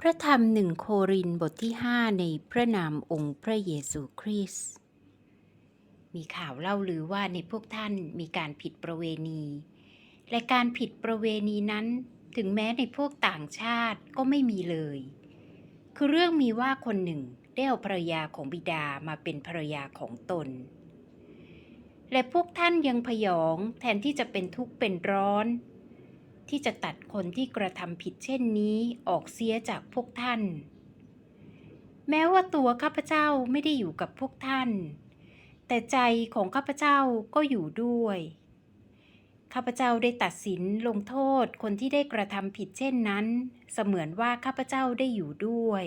พระธรรมหนึ่งโครินบทที่ห้าในพระนามองค์พระเยซูคริสต์ มีข่าวเล่าลือว่าในพวกท่านมีการผิดประเวณี และการผิดประเวณีนั้นถึงแม้ในพวกต่างชาติก็ไม่มีเลย คือเรื่องมีว่าคนหนึ่งได้เอาภรรยาของบิดามาเป็นภรรยาของตน และพวกท่านยังพยองแทนที่จะเป็นทุกข์เป็นร้อน ที่จะตัดคนที่กระทำผิดเช่นนี้ออกเสียจากพวกท่าน แม้ว่าตัวข้าพเจ้าไม่ได้อยู่กับพวกท่าน แต่ใจของข้าพเจ้าก็อยู่ด้วย ข้าพเจ้าได้ตัดสินลงโทษคนที่ได้กระทำผิดเช่นนั้น เสมือนว่าข้าพเจ้าได้อยู่ด้วย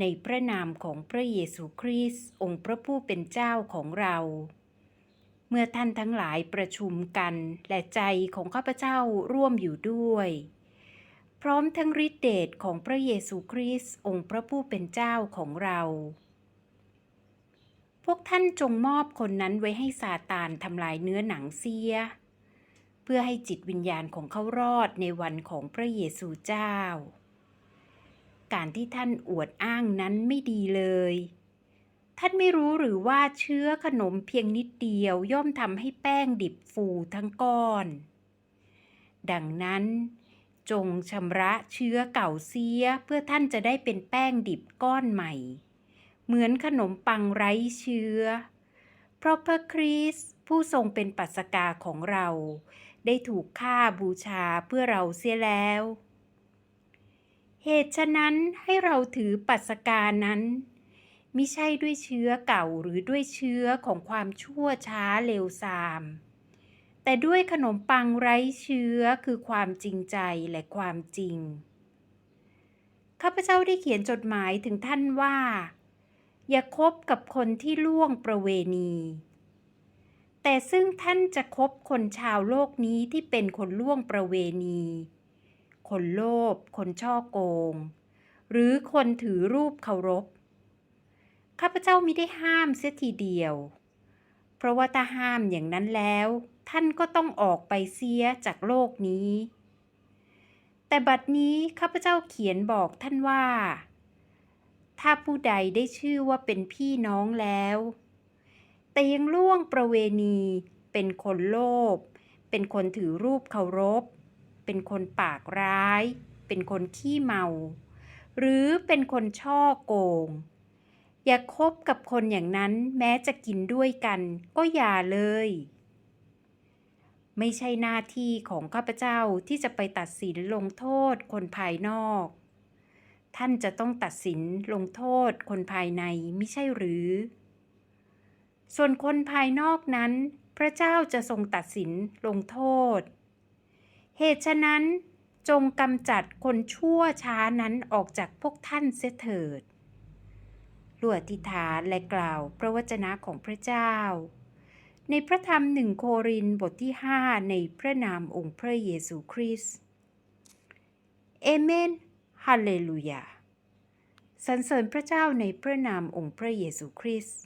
ในพระนามของพระเยซูคริสต์องค์พระผู้เป็นเจ้าของเรา เมื่อท่านทั้งหลายประชุมกันและใจของข้าพเจ้าร่วมอยู่ด้วย พร้อมทั้งฤทธิเดชของพระเยซูคริสต์องค์พระผู้เป็นเจ้าของเรา พวกท่านจงมอบคนนั้นไว้ให้ซาตานทำลายเนื้อหนังเสีย เพื่อให้จิตวิญญาณของเขารอดในวันของพระเยซูเจ้า การที่ท่านอวดอ้างนั้นไม่ดีเลย ท่านไม่รู้หรือว่าเชื้อขนมเพียงนิดเดียวย่อมทำให้แป้งดิบฟูทั้งก้อน ดังนั้นจงชำระเชื้อเก่าเสียเพื่อท่านจะได้เป็นแป้งดิบก้อนใหม่ เหมือนขนมปังไร้เชื้อ เพราะพระคริสต์ผู้ทรงเป็นปัสกาของเรา ได้ถูกฆ่าบูชาเพื่อเราเสียแล้ว เหตุฉะนั้นให้เราถือปัสกานั้น มิใช่ด้วยเชื้อเก่าหรือด้วยเชื้อของความชั่วช้าเลวทราม แต่ด้วยขนมปังไร้เชื้อคือความจริงใจและความจริง ข้าพเจ้าได้เขียนจดหมายถึงท่านว่า อย่าคบกับคนที่ล่วงประเวณี แต่ซึ่งท่านจะคบคนชาวโลกนี้ที่เป็นคนล่วงประเวณี คนโลภคนช่อโกง หรือคนถือรูปเคารพ ข้าพเจ้ามิได้ห้ามเสียทีเดียว เพราะว่าถ้าห้ามอย่างนั้นแล้ว ท่านก็ต้องออกไปเสียจากโลกนี้ แต่บัดนี้ข้าพเจ้าเขียนบอกท่านว่า ถ้าผู้ใดได้ชื่อว่าเป็นพี่น้องแล้ว แต่ยังล่วงประเวณี เป็นคนโลภ เป็นคนถือรูปเคารพ เป็นคนปากร้าย เป็นคนขี้เมา หรือเป็นคนช่อโกง อย่าคบกับคนอย่างนั้นแม้จะกินด้วยกัน ก็อย่าเลย ไม่ใช่หน้าที่ของข้าพเจ้าที่จะไปตัดสินลงโทษคนภายนอก ท่านจะต้องตัดสินลงโทษคนภายในไม่ใช่หรือ ส่วนคนภายนอกนั้น พระเจ้าจะทรงตัดสินลงโทษ เหตุฉะนั้นจงกำจัดคนชั่วช้านั้นออกจากพวกท่านเสียเถิด ลวดอธิษฐานและกล่าวพระวจนะของพระเจ้า ในพระธรรมหนึ่งโครินบทที่ 5 ในพระนามองค์พระเยซูคริสต์เอเมนฮาเลลูยาสรรเสริญพระเจ้าในพระนามองค์พระเยซูคริสต์